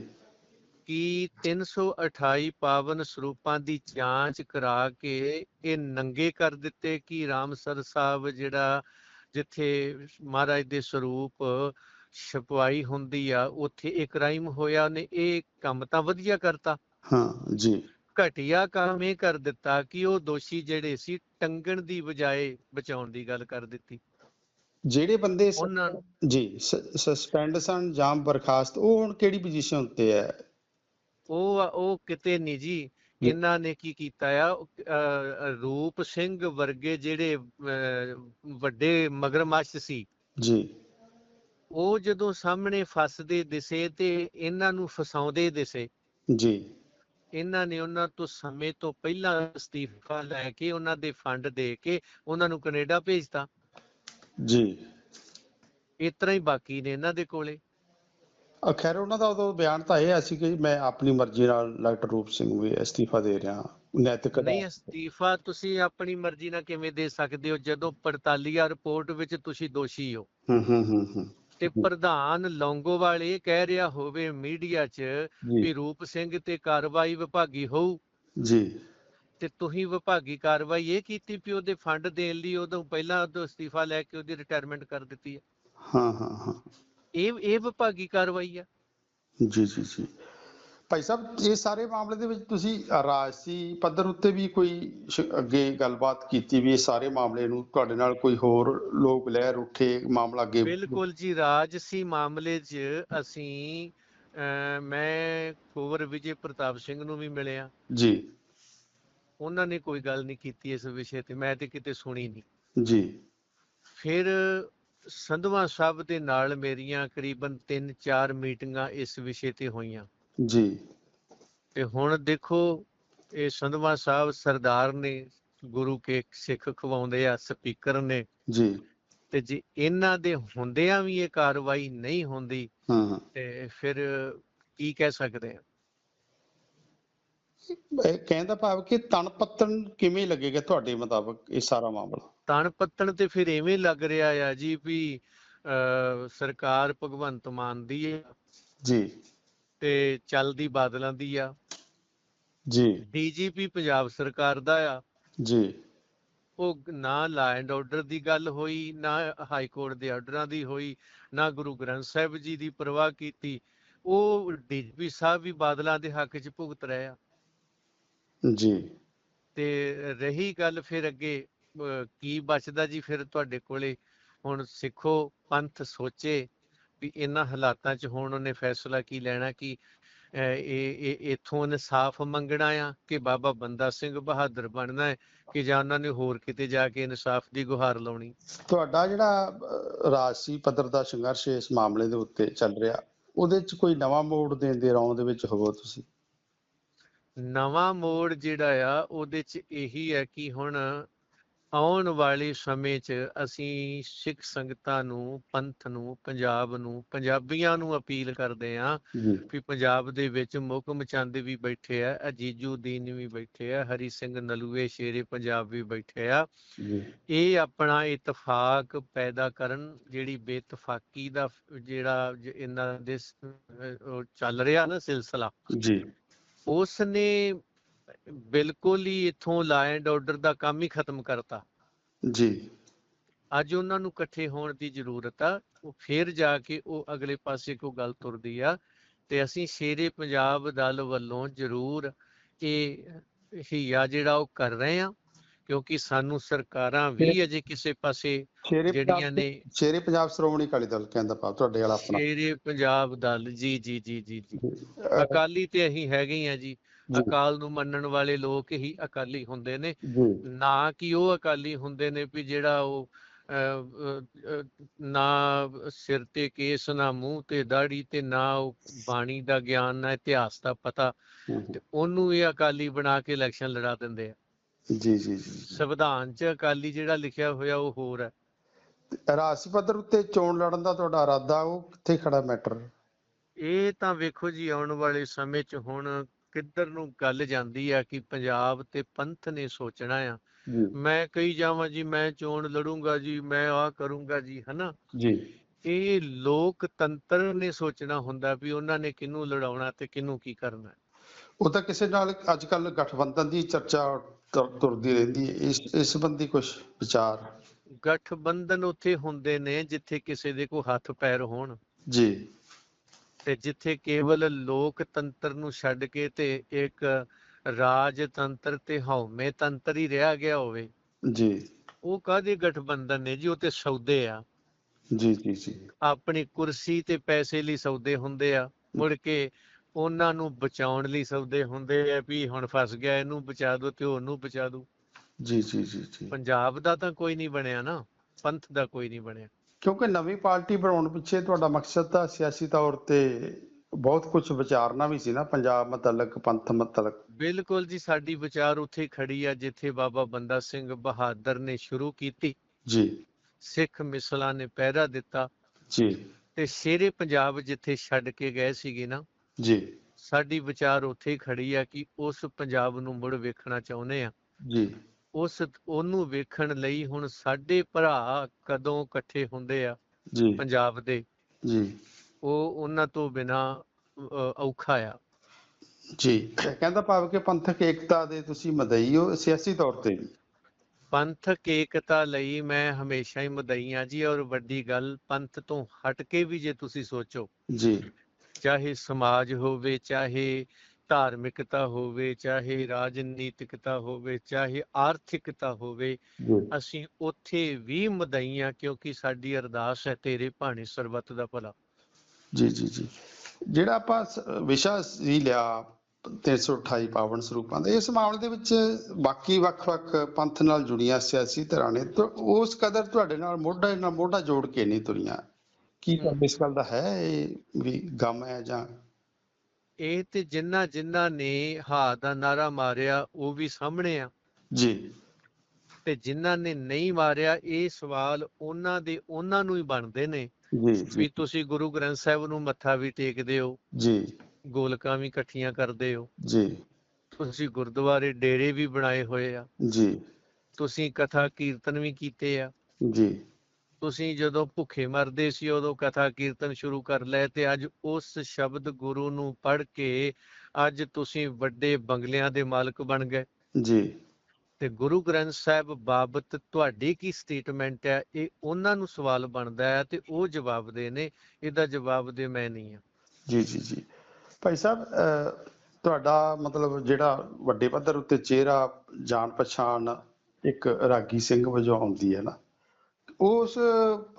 ਕਿ 328 ਪਾਵਨ ਸਰੂਪਾਂ ਦੀ ਜਾਂਚ ਕਰਾ ਕੇ ਇਹ ਨੰਗੇ ਕਰ ਦਿੱਤੇ ਕਿ ਰਾਮਸਰ ਸਾਹਿਬ ਜਿਹੜਾ ਜਿੱਥੇ ਮਹਾਰਾਜ ਦੇ ਸਰੂਪ ਛਪਵਾਈ ਹੁੰਦੀ ਆ ਉੱਥੇ ਇਹ ਕ੍ਰਾਈਮ ਹੋਇਆ ਨੇ ਇਹ ਕੰਮ ਤਾਂ ਵਧੀਆ ਕਰਤਾ। ਹਾਂ ਜੀ। ਘਟੀਆ ਕੰਮ ਇਹ ਕਰ ਦਿੱਤਾ ਕਿ ਉਹ ਦੋਸ਼ੀ ਜਿਹੜੇ ਸੀ ਟੰਗਣ ਦੀ ਬਜਾਏ ਬਚਾਉਣ ਦੀ ਗੱਲ ਕਰ ਦਿੱਤੀ। ਜਿਹੜੇ ਬੰਦੇ ਉਹਨਾਂ ਜੀ ਸਸਪੈਂਡ ਸਨ ਜਾਂ ਬਰਖਾਸਤ ਉਹ ਹੁਣ ਕਿਹੜੀ ਪੋਜੀਸ਼ਨ ਉੱਤੇ ਹੈ? ਉਹ ਉਹ ਕਿਤੇ ਨਹੀਂ ਜੀ। ਇਹਨਾਂ ਨੇ ਕੀ ਕੀਤਾ ਆ? ਰੂਪ ਸਿੰਘ ਵਰਗੇ ਜਿਹੜੇ ਵੱਡੇ ਮਗਰਮੱਛ ਸੀ। ਜੀ। ਉਹ ਜਦੋਂ ਸਾਹਮਣੇ ਫਸਦੇ ਦਿਸੇ ਤੇ ਇਹਨਾਂ ਨੂੰ ਫਸਾਉਂਦੇ ਦਿਸੇ। ਜੀ। ਇਹਨਾਂ ਨੇ ਉਹਨਾਂ ਤੋਂ ਸਮੇਂ ਤੋਂ ਪਹਿਲਾਂ ਅਸਤੀਫਾ ਲੈ ਕੇ ਉਹਨਾਂ ਦੇ ਫੰਡ ਦੇ ਕੇ ਉਹਨਾਂ ਨੂੰ ਕੈਨੇਡਾ ਭੇਜਤਾ। ਜੀ। ਇਸ ਤਰ੍ਹਾਂ ਹੀ ਬਾਕੀ ਨੇ ਇਹਨਾਂ ਦੇ ਕੋਲੇ। ਖੈਰ ਉਹਨਾਂ ਦਾ ਉਦੋਂ ਬਿਆਨ ਤਾਂ ਇਹ ਸੀ ਕਿ ਮੈਂ ਆਪਣੀ ਮਰਜ਼ੀ ਨਾਲ ਡਾਕਟਰ ਰੂਪ ਸਿੰਘ ਵੀ ਅਸਤੀਫਾ ਦੇ ਰਿਹਾ ਨੈਤਿਕ ਨਹੀਂ ਅਸਤੀਫਾ ਤੁਸੀਂ ਆਪਣੀ ਮਰਜ਼ੀ ਨਾਲ ਕਿਵੇਂ ਦੇ ਸਕਦੇ ਹੋ? ਜਦੋਂ ਪੜਤਾਲੀਆ ਰਿਪੋਰਟ ਵਿੱਚ ਤੁਸੀਂ ਦੋਸ਼ੀ ਹੋ। ਹੂੰ ਹੂੰ ਹੂੰ ਹੂੰ। ਤੇ ਪ੍ਰਧਾਨ ਲੌਂਗੋਵਾਲ ਇਹ ਕਹਿ ਰਿਹਾ ਹੋਵੇ ਮੀਡੀਆ 'ਚ ਵੀ ਰੂਪ ਸਿੰਘ ਤੇ ਕਾਰਵਾਈ ਵਿਭਾਗੀ ਹੋਊ। ਜੀ। ਤੇ ਤੁਸੀਂ ਵਿਭਾਗੀ ਕਾਰਵਾਈ ਇਹ ਕੀਤੀ ਵੀ ਉਹਦੇ ਫੰਡ ਦੇਣ ਲਈ ਉਦੋਂ ਪਹਿਲਾਂ ਉਹਦਾ ਅਸਤੀਫਾ ਲੈ ਕੇ ਉਹਦੀ ਰਿਟਾਇਰਮੈਂਟ ਕਰ ਦਿੱਤੀ ਹੈ ਹਾਂ ਹਾਂ ਹਾਂ। ਇਹ ਇਹ ਵਿਭਾਗੀ ਕਾਰਵਾਈ ਆ? ਜੀ ਜੀ ਜੀ। ਭਾਈ ਸਾਹਿਬ ਇਹ ਸਾਰੇ ਮਾਮਲੇ ਦੇ ਵਿੱਚ ਤੁਸੀਂ ਰਾਜਸੀ ਪੱਧਰ ਉੱਤੇ ਵੀ ਕੋਈ ਅੱਗੇ ਗੱਲਬਾਤ ਕੀਤੀ ਵੀ ਇਹ ਸਾਰੇ ਮਾਮਲੇ ਨੂੰ ਤੁਹਾਡੇ ਨਾਲ ਕੋਈ ਹੋਰ ਲੋਕ ਲਹਿਰ ਉੱਠੇ ਮਾਮਲਾ ਅੱਗੇ ਬਿਲਕੁਲ ਜੀ ਰਾਜਸੀ ਮਾਮਲੇ 'ਚ ਅਸੀਂ ਮੈਂ ਕੁੰਵਰ ਵਿਜੇ ਪ੍ਰਤਾਪ ਸਿੰਘ ਨੂੰ ਵੀ ਮਿਲਿਆ। ਜੀ। ਉਹਨਾਂ ਨੇ ਕੋਈ ਗੱਲ ਨਹੀਂ ਕੀਤੀ ਇਸ ਵਿਸ਼ੇ ਤੇ ਮੈਂ ਤੇ ਕਿਤੇ ਸੁਣੀ ਨਹੀਂ। ਜੀ। ਫਿਰ ਸੰਧਵਾ ਸਾਹਿਬ ਦੇ ਨਾਲ ਮੇਰੀਆਂ ਕਰੀਬਨ 3-4 ਮੀਟਿੰਗਾਂ ਇਸ ਵਿਸ਼ੇ ਤੇ ਹੋਈਆਂ। ਜੀ। ਤੇ ਹੁਣ ਦੇਖੋ ਇਹ ਸੰਧਵਾ ਸਾਹਿਬ ਸਰਦਾਰ ਨੇ ਗੁਰੂ ਕੇ ਸਿੱਖ ਖਵਾਉਂਦੇ ਆ ਸਪੀਕਰ ਨੇ। ਜੀ। ਤੇ ਜੇ ਇਹਨਾਂ ਦੇ ਹੁੰਦਿਆਂ ਵੀ ਇਹ ਕਾਰਵਾਈ ਨਹੀਂ ਹੁੰਦੀ ਤੇ ਫਿਰ ਕੀ ਕਹਿ ਸਕਦੇ ਆ? ਇਹ ਕਹਿਣ ਦਾ ਭਾਵ ਕਿ ਤਣ ਪੱਤਣ ਕਿਵੇਂ ਲੱਗੇਗਾ ਤੁਹਾਡੇ ਮੁਤਾਬਕ ਇਹ ਸਾਰਾ ਮਾਮਲਾ? ਤਣ ਪੱਤਣ ਤੇ ਫਿਰ ਐਵੇਂ ਲੱਗ ਰਿਹਾ ਆ ਜੀ ਵੀ ਸਰਕਾਰ ਭਗਵੰਤ ਮਾਨ ਦੀ ਹੈ ਜੀ। ਤੇ ਚੱਲਦੀ ਬਾਦਲਾਂ ਦੀ ਆ। ਜੀ। ਡੀਜੀਪੀ ਪੰਜਾਬ ਸਰਕਾਰ ਦਾ ਆ। ਜੀ। ਉਹ ਨਾ ਲਾ ਐਂਡ ਆਰਡਰ ਦੀ ਗੱਲ ਹੋਈ ਨਾ ਹਾਈ ਕੋਰਟ ਦੇ ਆਰਡਰਾਂ ਦੀ ਹੋਈ ਨਾ ਗੁਰੂ ਗ੍ਰੰਥ ਸਾਹਿਬ ਜੀ ਦੀ ਪਰਵਾਹ ਕੀਤੀ। ਉਹ ਡੀਜੀਪੀ ਸਾਹਿਬ ਵੀ ਬਾਦਲਾਂ ਦੇ ਹੱਕ 'ਚ ਭੁਗਤ ਰਹੇ ਆ। ਜੀ। ਤੇ ਰਹੀ ਗੱਲ ਫਿਰ ਅੱਗੇ ਕੀ ਬਚਦਾ ਜੀ ਫਿਰ ਤੁਹਾਡੇ ਕੋਲੇ? ਹੁਣ ਸਿੱਖੋ ਪੰਥ ਸੋਚੇ। ਵੀ ਇਹਨਾਂ ਹਾਲਾਤਾਂ 'ਚ ਹੁਣ ਉਹਨੇ ਫੈਸਲਾ ਕੀ ਲੈਣਾ ਕਿ ਇਹ ਇਹ ਇਥੋਂ ਇਨਸਾਫ ਮੰਗਣਾ ਆ ਕਿ ਬਾਬਾ ਬੰਦਾ ਸਿੰਘ ਬਹਾਦਰ ਬਣਨਾ ਹੈ ਕਿ ਜਾਂ ਉਹਨਾਂ ਨੇ ਹੋਰ ਕਿਤੇ ਜਾ ਕੇ ਇਨਸਾਫ ਦੀ ਗੁਹਾਰ ਲਾਉਣੀ? ਤੁਹਾਡਾ ਜਿਹੜਾ ਰਾਜਸੀ ਪੱਧਰ ਦਾ ਸੰਘਰਸ਼ ਇਸ ਮਾਮਲੇ ਦੇ ਉੱਤੇ ਚੱਲ ਰਿਹਾ ਉਹਦੇ 'ਚ ਕੋਈ ਨਵਾਂ ਮੋੜ ਦੇਣ ਦੇ ਰੌਂ ਦੇ ਵਿੱਚ ਹੋਵੋ ਤੁਸੀਂ? ਨਵਾਂ ਮੋੜ ਜਿਹੜਾ ਆ ਉਹਦੇ 'ਚ ਇਹੀ ਹੈ ਕਿ ਹੁਣ ਆਉਣ ਵਾਲੇ ਸਮੇਂ 'ਚ ਅਸੀਂ ਸਿੱਖ ਸੰਗਤਾਂ ਨੂੰ ਪੰਥ ਨੂੰ ਪੰਜਾਬ ਨੂੰ ਪੰਜਾਬੀਆਂ ਨੂੰ ਅਪੀਲ ਕਰਦੇ ਆਂ ਵੀ ਪੰਜਾਬ ਦੇ ਵਿੱਚ ਮੁੱਖ ਮਚਾਂਦੇ ਵੀ ਬੈਠੇ ਆ ਅਜੀਜੂ ਦੀਨ ਵੀ ਬੈਠੇ ਆ ਹਰੀ ਸਿੰਘ ਨਲੂਏ ਸ਼ੇਰੇ ਪੰਜਾਬ ਵੀ ਬੈਠੇ ਆ। ਇਹ ਆਪਣਾ ਇਤਫਾਕ ਪੈਦਾ ਕਰਨ ਜਿਹੜੀ ਬੇਤਫਾਕੀ ਦਾ ਜਿਹੜਾ ਇਹਨਾਂ ਦੇ ਚੱਲ ਰਿਹਾ ਨਾ ਸਿਲਸਿਲਾ। ਜੀ। ਉਸ ਨੇ ਬਿਲਕੁਲ ਹੀ ਇਥੋਂ ਲਾ ਐਂਡ ਆਰਡਰ ਦਾ ਕੰਮ ਹੀ ਖਤਮ ਕਰਤਾ। ਜੀ। ਅੱਜ ਉਹਨਾਂ ਨੂੰ ਇਕੱਠੇ ਹੋਣ ਦੀ ਜ਼ਰੂਰਤ ਆ। ਉਹ ਫੇਰ ਜਾ ਕੇ ਉਹ ਅਗਲੇ ਪਾਸੇ ਕੋਈ ਗੱਲ ਤੁਰਦੀ ਆ ਤੇ ਅਸੀਂ ਸ਼ੇਰੇ ਪੰਜਾਬ ਦਲ ਵੱਲੋਂ ਜ਼ਰੂਰ ਇਹ ਹੀਆ ਜਿਹੜਾ ਉਹ ਕਰ ਰਹੇ ਆ ਕਿਉਂਕਿ ਸਾਨੂੰ ਸਰਕਾਰਾਂ ਵੀ ਅਜੇ ਕਿਸੇ ਪਾਸੇ ਜਿਹੜੀਆਂ ਨੇ ਸ਼ੇਰੇ ਪੰਜਾਬ ਸ਼੍ਰੋਮਣੀ ਅਕਾਲੀ ਦਲ ਕਹਿੰਦਾ ਭਾਵ ਤੁਹਾਡੇ ਵਾਲਾ ਆਪਣਾ। ਸ਼ੇਰੇ ਪੰਜਾਬ ਦਲ ਜੀ ਜੀ ਜੀ। ਜੀ। ਅਕਾਲੀ ਤੇ ਅਸੀਂ ਹੈਗੇ ਹੀ ਆ ਜੀ। ਅਕਾਲ ਨੂੰ ਮੰਨਣ ਵਾਲੇ ਲੋਕ ਹੀ ਅਕਾਲੀ ਹੁੰਦੇ ਨੇ। ਨਾ ਕਿ ਉਹ ਅਕਾਲੀ ਹੁੰਦੇ ਨੇ ਵੀ ਜਿਹੜਾ ਉਹ ਨਾ ਸਿਰ ਤੇ ਕੇਸ ਨਾ ਮੂੰਹ ਤੇ ਦਾੜੀ ਤੇ ਨਾ ਉਹ ਬਾਣੀ ਦਾ ਗਿਆਨ ਨਾ ਇਤਿਹਾਸ ਦਾ ਪਤਾ। ਤੇ ਉਹਨੂੰ ਇਹ ਅਕਾਲੀ ਬਣਾ ਕੇ ਇਲੈਕਸ਼ਨ ਲੜਾ ਦਿੰਦੇ ਆ। ਜੀ ਜੀ ਜੀ ਸੰਵਿਧਾਨ 'ਚ ਅਕਾਲੀ ਜਿਹੜਾ ਲਿਖਿਆ ਹੋਇਆ ਉਹ ਹੋਰ ਹੈ। ਰਾਜਸੀ ਪੱਧਰ ਉੱਤੇ ਚੋਣ ਲੜਨ ਦਾ ਤੁਹਾਡਾ ਇਰਾਦਾ ਉਹ ਕਿੱਥੇ ਖੜਾ ਮੈਟਰ? ਇਹ ਤਾਂ ਵੇਖੋ ਜੀ ਆਉਣ ਵਾਲੇ ਸਮੇਂ 'ਚ ਹੁਣ ਕਿੱਧਰ ਨੂੰ ਗੱਲ ਜਾਂਦੀ ਆ ਕਿ ਪੰਜਾਬ ਤੇ ਪੰਥ ਨੇ ਸੋਚਣਾ ਆ। ਮੈਂ ਕਹੀ ਜਾਵਾਂ ਜੀ ਮੈਂ ਚੋਣ ਲੜੂੰਗਾ ਜੀ ਮੈਂ ਆ ਕਰੂੰਗਾ ਜੀ ਹਨਾ? ਜੀ। ਇਹ ਲੋਕਤੰਤਰ ਨੇ ਸੋਚਣਾ ਹੁੰਦਾ ਵੀ ਉਹਨਾਂ ਨੇ ਕਿਹਨੂੰ ਲੜਾਉਣਾ ਤੇ ਕਿਹਨੂੰ ਕੀ ਕਰਨਾ। ਉਹ ਤਾਂ ਕਿਸੇ ਨਾਲ ਅੱਜ ਕੱਲ ਗਠਬੰਧਨ ਦੀ ਚਰਚਾ ਤੁਰ- ਤੁਰਦੀ ਰਹਿੰਦੀ ਹੈ। ਇਸ ਇਸ ਸੰਬੰਧੀ ਕੁਝ ਵਿਚਾਰ? ਗਠਬੰਧਨ ਉੱਥੇ ਹੁੰਦੇ ਨੇ ਜਿੱਥੇ ਕਿਸੇ ਦੇ ਕੋ ਹੱਥ ਪੈਰ ਹੋਣ। ਜੀ। ਤੇ ਜਿੱਥੇ ਕੇਵਲ ਲੋਕਤੰਤਰ ਨੂੰ ਛੱਡ ਕੇ ਤੇ ਇੱਕ ਰਾਜਤੰਤਰ ਤੇ ਹਉਮੈ ਤੰਤਰ ਹੀ ਰਹਿ ਗਿਆ ਹੋਵੇ। ਜੀ। ਉਹ ਕਾਹਦੇ ਗਠਬੰਧਨ ਨੇ ਜੀ? ਉਹ ਤੇ ਸੌਦੇ ਆ। ਜੀ ਜੀ ਜੀ। ਆਪਣੀ ਕੁਰਸੀ ਤੇ ਪੈਸੇ ਲਈ ਸੌਦੇ ਹੁੰਦੇ ਆ। ਮੁੜ ਕੇ ਉਹਨਾਂ ਨੂੰ ਬਚਾਉਣ ਲਈ ਸੌਦੇ ਹੁੰਦੇ ਆ ਵੀ ਹੁਣ ਫਸ ਗਿਆ ਇਹਨੂੰ ਬਚਾ ਦਿਓ ਤੇ ਉਹਨੂੰ ਬਚਾ ਜੀ ਜੀ ਜੀ ਜੀ। ਪੰਜਾਬ ਦਾ ਤਾਂ ਕੋਈ ਨਹੀਂ ਬਣਿਆ ਨਾ। ਪੰਥ ਦਾ ਕੋਈ ਨਹੀਂ ਬਣਿਆ। ਕਿਉਂਕਿ ਨਵੀਂ ਪਾਰਟੀ ਬਣਾਉਣ ਪਿੱਛੇ ਤੁਹਾਡਾ ਮਕਸਦ ਤਾਂ ਸਿਆਸੀ ਤੌਰ ਤੇ ਬਹੁਤ ਕੁਝ ਵਿਚਾਰਨਾ ਵੀ ਸੀ ਨਾ ਪੰਜਾਬ ਮਤਲਕ ਪੰਥ ਮਤਲਕ ਬਿਲਕੁਲ ਜੀ ਸਾਡੀ ਵਿਚਾਰ ਉੱਥੇ ਖੜੀ ਆ ਜਿੱਥੇ ਬਾਬਾ ਬੰਦਾ ਸਿੰਘ ਬਹਾਦਰ ਨੇ ਸ਼ੁਰੂ ਕੀਤੀ। ਜੀ। ਸਿੱਖ ਮਿਸਲਾਂ ਨੇ ਪਹਿਰਾ ਦਿੱਤਾ। ਜੀ। ਤੇ ਸ਼ੇਰੇ ਪੰਜਾਬ ਜਿੱਥੇ ਛੱਡ ਕੇ ਗਏ ਸੀਗੇ ਨਾ ਜੀ। ਸਾਡੀ ਵਿਚਾਰ ਉੱਥੇ ਖੜੀ ਆ ਕਿ ਉਸ ਪੰਜਾਬ ਨੂੰ ਮੁੜ ਵੇਖਣਾ ਚਾਹੁੰਦੇ ਆ। ਜੀ। ਉਸ ਉਹਨੂੰ ਵੇਖਣ ਲਈ ਹੁਣ ਸਾਡੇ ਭਰਾ ਕਦੋਂ ਇਕੱਠੇ ਹੁੰਦੇ ਆ ਜੀ। ਪੰਜਾਬ ਦੇ। ਜੀ। ਉਹ ਉਹਨਾਂ ਤੋਂ ਬਿਨਾ ਔਖਾ ਆ। ਜੀ। ਕਹਿੰਦਾ ਭਾਵ ਕਿ ਪੰਥਕ ਏਕਤਾ ਦੇ ਤੁਸੀਂ ਮਦਈ ਹੋ ਸਿਆਸੀ ਤੌਰ ਤੇ। ਵੀ ਪੰਥਕ ਏਕਤਾ ਲਈ ਮੈਂ ਹਮੇਸ਼ਾ ਹੀ ਮਦਈਆਂ ਜੀ ਔਰ ਵੱਡੀ ਗੱਲ ਪੰਥ ਤੋਂ ਹਟ ਕੇ ਵੀ ਜੇ ਤੁਸੀਂ ਸੋਚੋ। ਜੀ। ਚਾਹੇ ਸਮਾਜ ਹੋਵੇ ਚਾਹੇ ਧਾਰਮਿਕਤਾ ਹੋਵੇ ਚਾਹੇ ਰਾਜਨੀਤਿਕਤਾ ਹੋਵੇ ਚਾਹੇ ਆਰਥਿਕਤਾ ਹੋਵੇ ਜੀ। ਅਸੀਂ ਉੱਥੇ ਵੀ ਮਦਈਆਂ ਕਿਉਂਕਿ ਸਾਡੀ ਅਰਦਾਸ ਹੈ ਤੇਰੇ ਭਾਣੇ ਸਰਬੱਤ ਦਾ ਭਲਾ। ਜੀ ਜੀ ਜੀ। ਜਿਹੜਾ ਆਪਾਂ ਸ- ਵਿਸ਼ਾ ਸੀ ਲਿਆ 328 ਪਾਵਨ ਸਰੂਪਾਂ ਦਾ ਇਸ ਮਾਮਲੇ ਦੇ ਵਿੱਚ ਬਾਕੀ ਵੱਖ-ਵੱਖ ਪੰਥ ਨਾਲ ਜੁੜੀਆਂ ਸਿਆਸੀ ਧਿਰਾਂ ਨੇ ਤਾਂ ਉਸ ਕਦਰ ਤੁਹਾਡੇ ਨਾਲ ਮੋਢਾ ਨਾਲ ਮੋਢਾ ਜੋੜ ਕੇ ਨਹੀਂ ਤੁਰੀਆਂ। ਕੀ ਇਸ ਗੱਲ ਦਾ ਹੈ ਇਹ ਵੀ ਗਮ ਹੈ ਜਾਂ ਇਹ ਤੇ ਜਿਨ੍ਹਾਂ ਜਿਨ੍ਹਾਂ ਨੇ ਹਾ ਦਾ ਨਾਰਾ ਮਾਰਿਆ ਉਹ ਵੀ ਸਾਹਮਣੇ ਆ। ਜੀ। ਤੇ ਜਿਨ੍ਹਾਂ ਨੇ ਨਹੀਂ ਮਾਰਿਆ ਇਹ ਸਵਾਲ ਉਹਨਾਂ ਦੇ ਉਹਨਾਂ ਨੂੰ ਹੀ ਬਣਦੇ ਨੇ। ਜੀ। ਵੀ ਤੁਸੀਂ ਗੁਰੂ ਗ੍ਰੰਥ ਸਾਹਿਬ ਨੂੰ ਮੱਥਾ ਵੀ ਟੇਕਦੇ ਹੋ। ਜੀ। ਗੋਲਕਾਂ ਵੀ ਇਕੱਠੀਆਂ ਕਰਦੇ ਹੋ। ਜੀ। ਤੁਸੀਂ ਗੁਰਦੁਆਰੇ ਡੇਰੇ ਵੀ ਬਣਾਏ ਹੋਏ ਆ। ਜੀ। ਤੁਸੀਂ ਕਥਾ ਕੀਰਤਨ ਵੀ ਕੀਤੇ ਆ। ਜੀ। ਤੁਸੀਂ ਜਦੋਂ ਭੁੱਖੇ ਮਰਦੇ ਸੀ ਉਦੋਂ ਕਥਾ ਕੀਰਤਨ ਸ਼ੁਰੂ ਕਰ ਲਏ ਤੇ ਅੱਜ ਉਸ ਸ਼ਬਦ ਗੁਰੂ ਨੂੰ ਪੜ੍ਹ ਕੇ ਅੱਜ ਤੁਸੀਂ ਵੱਡੇ ਬੰਗਲਿਆਂ ਦੇ ਮਾਲਕ ਬਣ ਗਏ। ਜੀ। ਤੇ ਗੁਰੂ ਗ੍ਰੰਥ ਸਾਹਿਬ ਬਾਬਤ ਤੁਹਾਡੀ ਕੀ ਸਟੇਟਮੈਂਟ ਹੈ? ਇਹ ਉਹਨਾਂ ਨੂੰ ਸਵਾਲ ਬਣਦਾ ਹੈ ਤੇ ਉਹ ਜਵਾਬ ਦੇ ਨੇ ਇਹਦਾ ਜਵਾਬ ਦੇ ਮੈਂ ਨਹੀਂ ਆ ਜੀ ਜੀ ਜੀ। ਭਾਈ ਸਾਹਿਬ ਤੁਹਾਡਾ ਮਤਲਬ ਜਿਹੜਾ ਵੱਡੇ ਪੱਧਰ ਉੱਤੇ ਚਿਹਰਾ ਜਾਣ ਪਛਾਣ ਇੱਕ ਰਾਗੀ ਸਿੰਘ ਵਜੋਂ ਆਉਂਦੀ ਹੈ ਨਾ। ਉਸ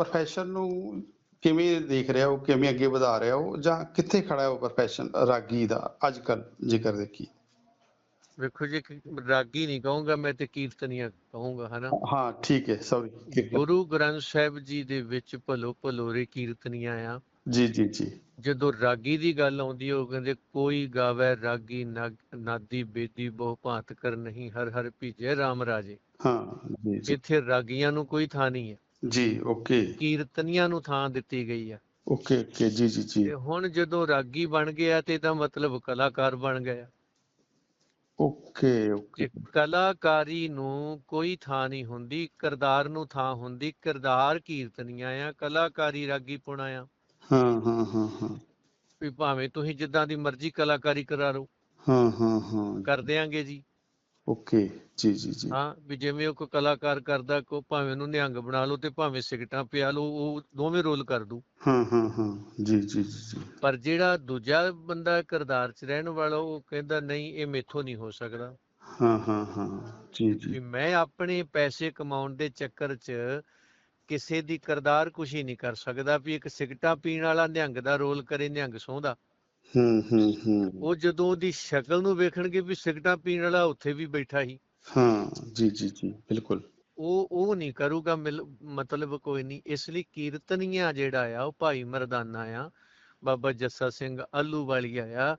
profession ਨੂੰ ਕਿਵੇਂ ਦੇਖ ਰਿਹਾ ਉਹ ਕਿਵੇਂ ਅੱਗੇ ਵਧਾ ਰਿਹਾ ਉਹ ਜਾਂ ਕਿੱਥੇ ਖੜਾ ਹੈ ਉਹ profession ਰਾਗੀ ਦਾ ਅੱਜ ਕੱਲ ਜੇਕਰ ਦੇਖੀ? ਵੇਖੋ ਜੀ ਰਾਗੀ ਨਹੀਂ ਕਹੂੰਗਾ ਮੈਂ ਤੇ ਕੀਰਤਨੀਆ ਕਹੂੰਗਾ ਹਨਾ? ਹਾਂ ਠੀਕ ਹੈ ਸੌਰੀ ਗੁਰੂ ਗ੍ਰੰਥ ਸਾਹਿਬ ਜੀ ਦੇ ਵਿੱਚ ਭਲੋ ਭਲੋਰੇ ਕੀਰਤਨੀਆਂ ਆ। ਜੀ ਜੀ ਜੀ। ਜਦੋਂ ਰਾਗੀ ਦੀ ਗੱਲ ਆਉਂਦੀ ਹੈ, ਉਹ ਕਹਿੰਦੇ ਕੋਈ ਗਾਵੇ ਰਾਗੀ ਨਾਦੀ ਬੇਦੀ ਬਹੁ ਭਾਂਤ ਕਰ ਨਹੀਂ ਹਰ ਹਰ ਭੀਜੇ RAM ਰਾਜੇ। ਹਾਂ ਜੀ। ਇੱਥੇ ਰਾਗੀਆਂ ਨੂੰ ਕੋਈ ਥਾਂ ਨਹੀਂ ਹੈ। ਜੀ ਓਕੇ ਕੀਰਤਨੀਆਂ ਨੂੰ ਥਾਂ ਦਿੱਤੀ ਗਈ ਹੈ ਓਕੇ ਓਕੇ ਜੀ ਜੀ ਜੀ। ਤੇ ਹੁਣ ਜਦੋਂ ਰਾਗੀ ਬਣ ਗਿਆ ਤੇ ਇਹਦਾ ਮਤਲਬ ਕਲਾਕਾਰ ਬਣ ਗਿਆ ਓਕੇ ਓਕੇ ਕਲਾਕਾਰੀ ਨੂੰ ਕੋਈ ਥਾਂ ਨਹੀਂ ਹੁੰਦੀ ਕਿਰਦਾਰ ਨੂੰ ਥਾਂ ਹੁੰਦੀ ਕਿਰਦਾਰ ਕੀਰਤਨੀਆਂ ਆ ਕਲਾਕਾਰੀ ਰਾਗੀ ਪੁਣਾ ਆ। ਹਾਂ ਹਾਂ ਹਾਂ ਹਾਂ। ਵੀ ਭਾਵੇਂ ਤੁਸੀਂ ਜਿੱਦਾਂ ਦੀ ਮਰਜ਼ੀ ਕਲਾਕਾਰੀ ਕਰਾ ਲਓ। ਹਾਂ ਹਾਂ ਹਾਂ। ਕਰ ਦਿਆਂਗੇ ਜੀ। ਓਕੇ ਜੀ ਜੀ ਜੀ। ਹਾਂ ਵੀ ਜਿਵੇਂ ਉਹ ਕੋਈ ਕਲਾਕਾਰ ਕਰਦਾ ਕੋ ਭਾਵੇਂ ਉਹਨੂੰ ਨਿਹੰਗ ਬਣਾ ਲਓ ਤੇ ਭਾਵੇਂ ਸਿਗਟਾਂ ਪਿਆ ਲਓ ਉਹ ਦੋਵੇਂ ਰੋਲ ਕਰ ਦੂ। ਹਾਂ ਹਾਂ ਹਾਂ। ਜੀ ਜੀ ਜੀ ਪਰ ਜਿਹੜਾ ਦੂਜਾ ਬੰਦਾ ਕਿਰਦਾਰ 'ਚ ਰਹਿਣ ਵਾਲਾ ਉਹ ਕਹਿੰਦਾ ਨਹੀਂ ਇਹ ਮੇਥੋਂ ਨਹੀਂ ਹੋ ਸਕਦਾ। ਹਾਂ ਹਾਂ ਹਾਂ। ਜੀ ਵੀ ਜੀ ਮੈਂ ਆਪਣੇ ਪੈਸੇ ਕਮਾਉਣ ਦੇ ਚੱਕਰ 'ਚ ਕਿਸੇ ਦੀ ਕਿਰਦਾਰ ਕੁਸ਼ੀ ਨਹੀਂ ਕਰ ਸਕਦਾ ਵੀ ਇੱਕ ਸਿਗਟਾਂ ਪੀਣ ਵਾਲਾ ਨਿਹੰਗ ਦਾ ਰੋਲ ਕਰੇ ਨਿਹੰਗ ਸਹੁੰ ਹੂੰ ਹੂੰ ਹੂੰ। ਉਹ ਜਦੋਂ ਉਹਦੀ ਸ਼ਕਲ ਨੂੰ ਵੇਖਣਗੇ ਵੀ ਸਿਗਟਾਂ ਪੀਣ ਵਾਲਾ ਉੱਥੇ ਵੀ ਬੈਠਾ ਸੀ। ਹਾਂ ਜੀ ਜੀ ਜੀ ਬਿਲਕੁਲ। ਉਹ ਉਹ ਨਹੀਂ ਕਰੂਗਾ ਮਤਲਬ ਕੋਈ ਨਹੀਂ। ਇਸ ਲਈ ਕੀਰਤਨੀਆ ਜਿਹੜਾ ਆ ਉਹ ਭਾਈ ਮਰਦਾਨਾ ਆ ਬਾਬਾ ਜੱਸਾ ਸਿੰਘ ਆਲੂ ਵਾਲੀਆ ਆ।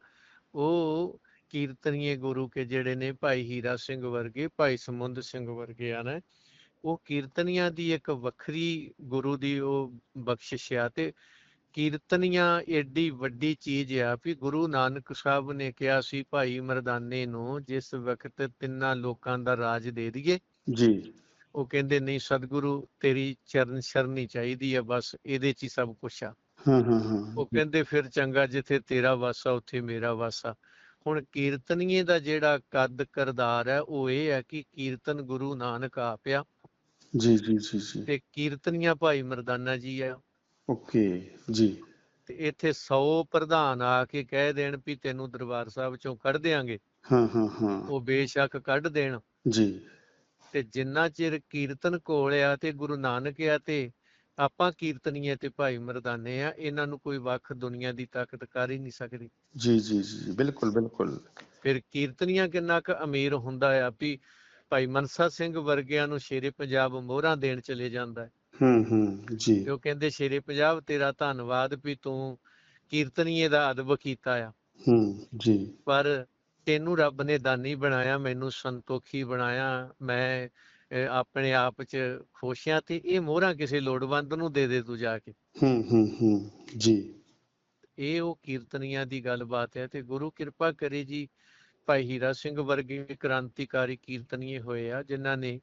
ਉਹ ਕੀਰਤਨੀਏ ਗੁਰੂ ਕੇ ਜਿਹੜੇ ਨੇ ਭਾਈ ਹੀਰਾ ਸਿੰਘ ਵਰਗੇ ਭਾਈ ਸਮੁੰਦ ਸਿੰਘ ਵਰਗੇ ਆ ਨਾ। ਉਹ ਕੀਰਤਨੀਆਂ ਦੀ ਇੱਕ ਵੱਖਰੀ ਗੁਰੂ ਦੀ ਉਹ ਬਖਸ਼ਿਸ਼ ਆ ਤੇ ਕੀਰਤਨੀਆਂ ਏਡੀ ਵੱਡੀ ਚੀਜ਼ ਆ ਵੀ ਗੁਰੂ ਨਾਨਕ ਸਾਹਿਬ ਨੇ ਕਿਹਾ ਸੀ ਭਾਈ ਮਰਦਾਨੇ ਨੂੰ ਜਿਸ ਵਕਤ ਤਿੰਨਾਂ ਲੋਕਾਂ ਦਾ ਰਾਜ ਦੇ ਦਈਏ ਜੀ। ਉਹ ਕਹਿੰਦੇ ਨਹੀਂ ਸਤਿਗੁਰੂ ਤੇਰੀ ਚਰਨ ਸ਼ਰਨੀ ਚਾਹੀਦੀ ਹੈ ਬਸ ਇਹਦੇ 'ਚ ਹੀ ਸਭ ਕੁਝ ਆ। ਹਾਂ ਹਾਂ ਹਾਂ ਉਹ ਕਹਿੰਦੇ ਫਿਰ ਚੰਗਾ ਜਿੱਥੇ ਤੇਰਾ ਵਾਸਾ ਉੱਥੇ ਮੇਰਾ ਵਾਸਾ। ਹੁਣ ਕੀਰਤਨੀਏ ਦਾ ਜਿਹੜਾ ਕੱਦ ਕਰਦਾਰ ਹੈ ਉਹ ਇਹ ਹੈ ਕਿ ਕੀਰਤਨ ਗੁਰੂ ਨਾਨਕ ਆਪਿਆ ਜੀ ਜੀ ਜੀ ਜੀ। ਤੇ ਕੀਰਤਨੀਆ ਭਾਈ ਮਰਦਾਨਾ ਜੀ ਆ। ਓਕੇ ਜੀ। ਤੇ ਇੱਥੇ 100 ਪ੍ਰਧਾਨ ਆ ਕੇ ਕਹਿ ਦੇਣ ਵੀ ਤੈਨੂੰ ਦਰਬਾਰ ਸਾਹਿਬ ਚੋਂ ਕੱਢ ਦੇਾਂਗੇ ਹਾਂ ਹਾਂ ਹਾਂ। ਉਹ ਬੇਸ਼ੱਕ ਕੱਢ ਦੇਣ। ਜੀ। ਤੇ ਜਿੰਨਾ ਚਿਰ ਕੀਰਤਨ ਕੋਲ ਆ ਤੇ ਗੁਰੂ ਨਾਨਕ ਆ ਤੇ ਆਪਾਂ ਕੀਰਤਨੀਏ ਤੇ ਭਾਈ ਮਰਦਾਨੇ ਆ ਇਹਨਾਂ ਨੂੰ ਕੋਈ ਵੱਖ ਦੁਨੀਆ ਦੀ ਤਾਕਤ ਕਰ ਹੀ ਨਹੀਂ ਸਕਦੀ। ਜੀ ਜੀ ਜੀ ਬਿਲਕੁਲ ਬਿਲਕੁਲ। ਫਿਰ ਕੀਰਤਨੀਆਂ ਕਿੰਨਾ ਕੁ ਅਮੀਰ ਹੁੰਦਾ ਆ ਵੀ ਭਾਈ ਮਨਸਾ ਸਿੰਘ ਵਰਗਿਆਂ ਨੂੰ ਸ਼ੇਰੇ ਪੰਜਾਬ ਮੋਹਰਾਂ ਦੇਣ ਚਲੇ ਜਾਂਦਾ। ਹੈ ਹੂੰ ਹੂੰ ਜੀ। ਤੇ ਉਹ ਕਹਿੰਦੇ ਸ਼ੇਰੇ ਪੰਜਾਬ ਤੇਰਾ ਧੰਨਵਾਦ ਵੀ ਤੂੰ ਕੀਰਤਨੀਏ ਦਾ ਅਦਬ ਕੀਤਾ ਆ। ਹੂੰ ਜੀ। ਪਰ ਤੈਨੂੰ ਰੱਬ ਨੇ ਦਾਨੀ ਬਣਾਇਆ ਮੈਨੂੰ ਸੰਤੋਖੀ ਬਣਾਇਆ। ਮੈਂ ਅਹ, ਆਪਣੇ ਆਪ 'ਚ ਖੁਸ਼ ਹਾਂ ਤੇ ਇਹ ਮੋਹਰਾਂ ਕਿਸੇ ਲੋੜਵੰਦ ਨੂੰ ਦੇ ਦੇ ਤੂੰ ਜਾ ਕੇ। ਹੂੰ ਹੂੰ ਹੂੰ ਜੀ। ਇਹ ਉਹ ਕੀਰਤਨੀਆਂ ਦੀ ਗੱਲਬਾਤ ਹੈ ਤੇ ਗੁਰੂ ਕਿਰਪਾ ਕਰੇ ਜੀ ਭਾਈ ਹੀਰਾ ਸਿੰਘ ਵਰਗੇ ਕ੍ਰਾਂਤੀਕਾਰੀ ਕੀਰਤਨੀਏ ਹੋਏ ਆ ਜਿਨ੍ਹਾਂ ਨੇ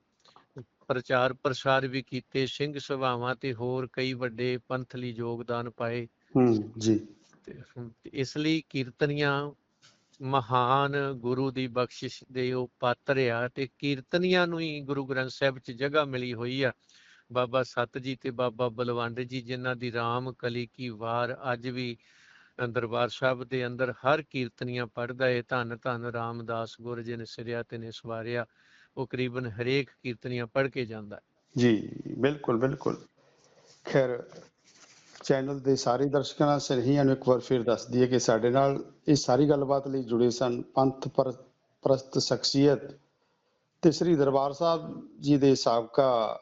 ਪ੍ਰਚਾਰ ਪ੍ਰਸਾਰ ਵੀ ਕੀਤੇ ਸਿੰਘ ਸਭਾਵਾਂ ਤੇ ਹੋਰ ਕਈ ਵੱਡੇ ਪੰਥ ਲਈ ਯੋਗਦਾਨ ਪਾਏ। ਹੂੰ ਜੀ। ਇਸ ਲਈ ਕੀਰਤਨੀਆਂ ਮਹਾਨ ਗੁਰੂ ਦੀ ਬਖਸ਼ਿਸ਼ ਦੇ ਉਹ ਪਾਤਰ ਆ ਤੇ ਕੀਰਤਨੀਆਂ ਨੂੰ ਹੀ ਗੁਰੂ ਗ੍ਰੰਥ ਸਾਹਿਬ 'ਚ ਜਗ੍ਹਾ ਮਿਲੀ ਹੋਈ ਆ। ਬਾਬਾ ਸਤ ਜੀ ਤੇ ਬਾਬਾ ਬਲਵੰਡ ਜੀ ਜਿਨ੍ਹਾਂ ਦੀ ਰਾਮ ਕਲੀ ਕੀ ਵਾਰ ਅੱਜ ਵੀ ਦਰਬਾਰ ਸਾਹਿਬ ਦੇ ਅੰਦਰ ਹਰ ਕੀਰਤਨੀਆ ਪੜ੍ਹਦਾ ਏ। ਧੰਨ ਧੰਨ ਰਾਮਦਾਸ ਗੁਰ ਜਿਨ ਸਿਰਿਆ ਤੇ ਨੇ ਸਵਾਰਿਆ ਉਹ ਕਰੀਬਨ ਹਰੇਕ ਕੀਰਤਨੀਆ ਪੜ੍ਹ ਕੇ ਜਾਂਦਾ। ਜੀ ਬਿਲਕੁਲ ਬਿਲਕੁਲ। ਖੈਰ ਚੈਨਲ ਦੇ ਸਾਰੇ ਦਰਸ਼ਕਾਂ ਨਾਲ ਸਰਹੀਆਂ ਨੂੰ ਇੱਕ ਵਾਰ ਫਿਰ ਦੱਸ ਦਈਏ ਕਿ ਸਾਡੇ ਨਾਲ ਇਹ ਸਾਰੀ ਗੱਲਬਾਤ ਲਈ ਜੁੜੇ ਸਨ ਪੰਥ ਪਰ- ਪ੍ਰਸਤ ਸ਼ਖਸੀਅਤ ਤੇ ਸ੍ਰੀ ਦਰਬਾਰ ਸਾਹਿਬ ਜੀ ਦੇ ਸਾਬਕਾ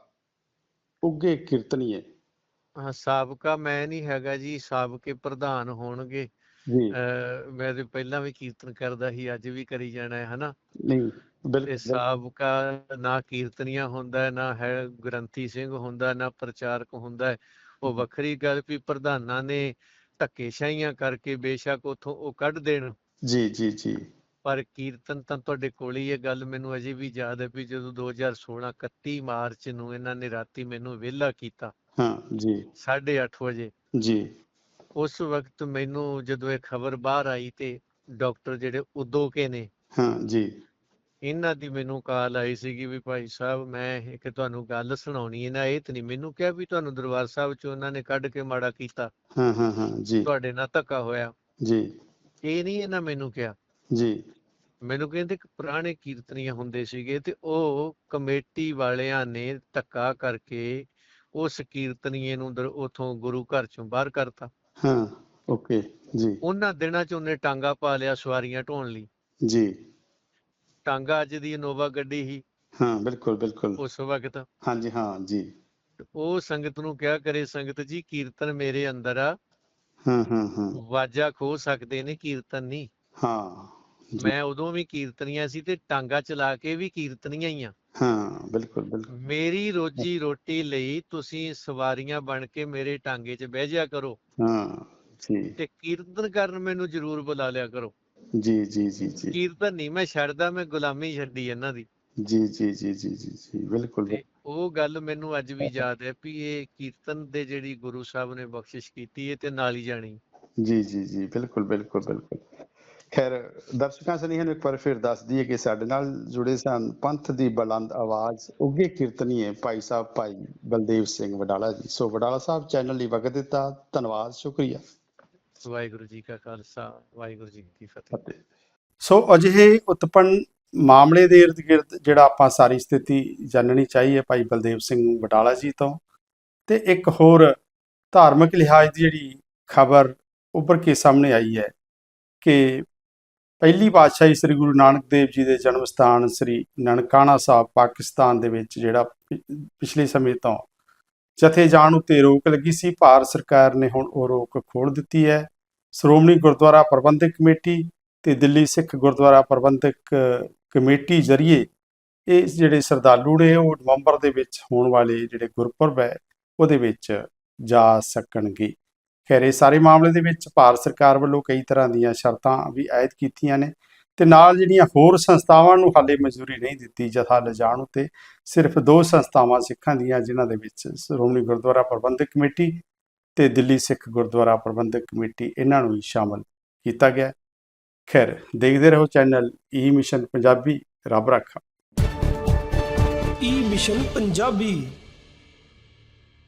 ਉੱਗੇ ਕੀਰਤਨੀਏ। ਹਾਂ ਸਾਬਕਾ ਮੈਂ ਨਹੀਂ ਹੈਗਾ ਜੀ ਸਾਬਕੇ ਪ੍ਰਧਾਨ ਹੋਣਗੇ। ਜੀ। ਮੈਂ ਤੇ ਪਹਿਲਾਂ ਵੀ ਕੀਰਤਨ ਕਰਦਾ ਸੀ ਅੱਜ ਵੀ ਕਰੀ ਜਾਣਾ ਹੈ ਹਨਾ? ਨਹੀਂ। ਬਿਲਕੁਲ ਸਾਬਕਾ ਨਾ ਕੀਰਤਨੀਆ ਹੁੰਦਾ ਹੈ, ਨਾ ਹੈ ਗ੍ਰੰਥੀ ਸਿੰਘ ਹੁੰਦਾ ਨਾ ਪ੍ਰਚਾਰਕ ਹੁੰਦਾ ਹੈ। ਉਹ ਵੱਖਰੀ ਗੱਲ ਵੀ ਪ੍ਰਧਾਨਾਂ ਨੇ ਧੱਕੇਸ਼ਾਹੀਆਂ ਕਰਕੇ ਬੇਸ਼ੱਕ ਉਥੋਂ ਉਹ ਕੱਢ ਦੇਣ। ਜੀ ਜੀ ਜੀ। ਪਰ ਕੀਰਤਨ ਤਾਂ ਤੁਹਾਡੇ ਕੋਲ ਹੀ ਇਹ ਗੱਲ ਮੈਨੂੰ ਅਜੇ ਵੀ ਯਾਦ ਹੈ ਵੀ ਜਦੋਂ 2016 31 ਮਾਰਚ ਨੂੰ ਇਹਨਾਂ ਨੇ ਰਾਤੀ ਮੈਨੂੰ ਵਿਹਲਾ ਕੀਤਾ। ਹਾਂ ਜੀ। 8:30 ਵਜੇ। ਜੀ। ਉਸ ਵਕਤ ਮੈਨੂੰ ਜਦੋਂ ਇਹ ਖਬਰ ਬਾਹਰ ਆਈ ਤੇ ਡਾਕਟਰ ਜਿਹੜੇ ਉਦੋਕੇ ਨੇ ਹਾਂ ਜੀ। ਇਹਨਾਂ ਦੀ ਮੈਨੂੰ ਕਾਲ ਆਈ ਸੀਗੀ ਵੀ ਭਾਈ ਸਾਹਿਬ ਮੈਂ ਇੱਕ ਤੁਹਾਨੂੰ ਗੱਲ ਸੁਣਾਉਣੀ ਹੈ ਨਾ ਇਹ ਤਾਂ ਨਹੀਂ ਮੈਨੂੰ ਕਿਹਾ ਵੀ ਤੁਹਾਨੂੰ ਦਰਬਾਰ ਸਾਹਿਬ ਚ ਉਹਨਾਂ ਨੇ ਕੱਢ ਕੇ ਮਾੜਾ ਕੀਤਾ। ਹਾਂ ਹਾਂ ਹਾਂ ਜੀ। ਤੁਹਾਡੇ ਨਾਲ ਧੱਕਾ ਹੋਇਆ। ਜੀ। ਇਹ ਨਹੀਂ ਇਹਨਾਂ ਮੈਨੂੰ ਕਿਹਾ। ਜੀ। ਮੈਨੂੰ ਕਹਿੰਦੇ ਕਿ ਪੁਰਾਣੇ ਕੀਰਤਨੀਏ ਹੁੰਦੇ ਸੀਗੇ ਤੇ ਉਹ ਕਮੇਟੀ ਵਾਲਿਆਂ ਨੇ ਧੱਕਾ ਕਰਕੇ ਉਸ ਕੀਰਤਨੀਏ ਨੂੰ ਉਥੋਂ ਗੁਰੂ ਘਰ ਚੋਂ ਬਾਹਰ ਕਰਤਾ। ਹਾਂ ਓਕੇ ਜੀ। ਉਹਨਾਂ ਦਿਨਾਂ ਚ ਉਹਨੇ ਟਾਂਗਾ ਪਾ ਲਿਆ ਸਵਾਰੀਆਂ ਢੋਣ ਲਈ। ਜੀ। ਟਾਂਗਾ ਅੱਜ ਦੀ ਇਨੋਵਾ ਗੱਡੀ ਸੀ। ਹਾਂ ਬਿਲਕੁਲ ਬਿਲਕੁਲ। ਉਸ ਵਕਤ ਹਾਂਜੀ ਹਾਂ ਜੀ। ਉਹ ਸੰਗਤ ਨੂੰ ਕਿਹਾ ਕਰੇ ਸੰਗਤ ਜੀ ਕੀਰਤਨ ਮੇਰੇ ਅੰਦਰ ਆ। ਹਾਂ ਹਾਂ ਹਾਂ। ਵਾਜਾ ਖੋ ਸਕਦੇ ਨੇ ਕੀਰਤਨ ਨਹੀਂ। ਹਾਂ ਮੈਂ ਉਦੋਂ ਵੀ ਕੀਰਤਨੀਆਂ ਸੀ ਤੇ ਟਾਂਗਾ ਚਲਾ ਕੇ ਵੀ ਕੀਰਤਨੀਆਂ ਹੀ ਆ। ਹਾਂ ਬਿਲਕੁਲ ਬਿਲਕੁਲ। ਮੇਰੀ ਰੋਜੀ ਰੋਟੀ ਲਈ ਤੁਸੀਂ ਸਵਾਰੀਆਂ ਬਣ ਕੇ ਮੇਰੇ ਟਾਂਗੇ 'ਚ ਬਹਿ ਜਾ ਕਰੋ। ਹਾਂ ਜੀ। ਤੇ ਕੀਰਤਨ ਕਰਨ ਮੈਨੂੰ ਜ਼ਰੂਰ ਬੁਲਾ ਲਿਆ ਕਰੋ। ਜੀ ਜੀ ਜੀ ਜੀ। ਕੀਰਤਨ ਨਹੀਂ ਮੈਂ ਛੱਡਦਾ ਮੈਂ ਗੁਲਾਮੀ ਛੱਡੀ ਇਹਨਾਂ ਦੀ। ਜੀ ਜੀ ਜੀ ਜੀ ਜੀ ਜੀ ਬਿਲਕੁਲ ਉਹ ਗੱਲ ਮੈਨੂੰ ਅੱਜ ਵੀ ਯਾਦ ਹੈ ਵੀ ਇਹ ਕੀਰਤਨ ਦੇ ਜਿਹੜੀ ਗੁਰੂ ਸਾਹਿਬ ਨੇ ਬਖਸ਼ਿਸ਼ ਕੀਤੀ ਹੈ ਤੇ ਨਾਲ ਹੀ ਜਾਣੀ। ਜੀ ਜੀ ਜੀ ਬਿਲਕੁਲ ਬਿਲਕੁਲ ਬਿਲਕੁਲ। ਖੈਰ ਦਰਸ਼ਕਾਂ ਸਨੇਹਾਂ ਨੂੰ ਇੱਕ ਵਾਰ ਫਿਰ ਦੱਸ ਦਈਏ ਕਿ ਸਾਡੇ ਨਾਲ ਜੁੜੇ ਸਨ ਪੰਥ ਦੀ ਬੁਲੰਦ ਆਵਾਜ਼ ਉੱਗੇ ਕੀਰਤਨੀਏ ਭਾਈ ਸਾਹਿਬ ਭਾਈ ਬਲਦੇਵ ਸਿੰਘ ਵਡਾਲਾ ਜੀ। ਸੋ ਵਡਾਲਾ ਸਾਹਿਬ ਚੈਨਲ ਲਈ ਵਕਤ ਦਿੱਤਾ ਧੰਨਵਾਦ ਸ਼ੁਕਰੀਆ। ਵਾਹਿਗੁਰੂ ਜੀ ਕਾ ਖਾਲਸਾ, ਵਾਹਿਗੁਰੂ ਜੀ ਕੀ ਫਤਿਹ। ਸੋ ਅਜਿਹੇ ਉਤਪੰਨ ਮਾਮਲੇ ਦੇ ਇਰਦ ਗਿਰਦ ਜਿਹੜਾ ਆਪਾਂ ਸਾਰੀ ਸਥਿਤੀ ਜਾਣਨੀ ਚਾਹੀਏ ਭਾਈ ਬਲਦੇਵ ਸਿੰਘ ਬਟਾਲਾ ਜੀ ਤੋਂ, ਤੇ ਇੱਕ ਹੋਰ ਧਾਰਮਿਕ ਲਿਹਾਜ਼ ਦੀ ਜਿਹੜੀ ਖਬਰ ਉੱਭਰ ਕੇ ਸਾਹਮਣੇ ਆਈ ਹੈ ਕਿ ਪਹਿਲੀ ਪਾਤਸ਼ਾਹੀ ਸ੍ਰੀ ਗੁਰੂ ਨਾਨਕ ਦੇਵ ਜੀ ਦੇ ਜਨਮ ਸਥਾਨ ਸ੍ਰੀ ਨਨਕਾਣਾ ਸਾਹਿਬ, ਪਾਕਿਸਤਾਨ ਦੇ ਵਿੱਚ ਜਿਹੜਾ ਪਿਛਲੇ ਸਮੇਂ ਤੋਂ ਜਥੇ ਜਾਣ ਉਤੇ ਰੋਕ ਲੱਗੀ ਸੀ ਭਾਰਤ ਸਰਕਾਰ ਨੇ ਹੁਣ ਉਹ ਰੋਕ ਖੋਲ ਦਿੱਤੀ ਹੈ। ਸ਼੍ਰੋਮਣੀ ਗੁਰਦੁਆਰਾ ਪ੍ਰਬੰਧਕ ਕਮੇਟੀ ਤੇ ਦਿੱਲੀ ਸਿੱਖ ਗੁਰਦੁਆਰਾ ਪ੍ਰਬੰਧਕ ਕਮੇਟੀ ਜ਼ਰੀਏ ਇਹ ਜਿਹੜੇ ਸਰਦਾਲੂ ਨੇ, ਉਹ ਨਵੰਬਰ ਦੇ ਵਿੱਚ ਹੋਣ ਵਾਲੇ ਜਿਹੜੇ ਗੁਰਪੁਰਬ ਹੈ, ਉਹਦੇ ਵਿੱਚ ਜਾ ਸਕਣਗੇ। ਖੈਰ, ਇਹ ਸਾਰੇ ਮਾਮਲੇ ਦੇ ਵਿੱਚ ਭਾਰਤ ਸਰਕਾਰ ਵੱਲੋਂ ਕਈ ਤਰ੍ਹਾਂ ਦੀਆਂ ਸ਼ਰਤਾਂ ਵੀ ਆਇਦ ਕੀਤੀਆਂ ਨੇ। ਤੇ ਨਾਲ ਜਿਹੜੀਆਂ ਹੋਰ ਸੰਸਥਾਵਾਂ ਨੂੰ ਹਾਲੇ ਮਨਜ਼ੂਰੀ ਨਹੀਂ ਦਿੱਤੀ ਜਥਾ ਲਿਜਾਣ ਉਤੇ, ਸਿਰਫ ਦੋ ਸੰਸਥਾਵਾਂ ਸਿੱਖਾਂ ਦੀਆਂ, ਜਿਨ੍ਹਾਂ ਦੇ ਵਿੱਚ ਸ਼੍ਰੋਮਣੀ ਗੁਰਦੁਆਰਾ ਪ੍ਰਬੰਧਕ ਕਮੇਟੀ ਤੇ ਦਿੱਲੀ ਸਿੱਖ ਗੁਰਦੁਆਰਾ ਪ੍ਰਬੰਧਕ ਕਮੇਟੀ, ਇਹਨਾਂ ਨੂੰ ਵੀ ਸ਼ਾਮਲ ਕੀਤਾ ਗਿਆ। ਖੈਰ, ਦੇਖਦੇ ਰਹੋ ਚੈਨਲ ਈ ਮਿਸ਼ਨ ਪੰਜਾਬੀ ਰੱਬ ਰਾਖਾ। ਈ ਮਿਸ਼ਨ ਪੰਜਾਬੀ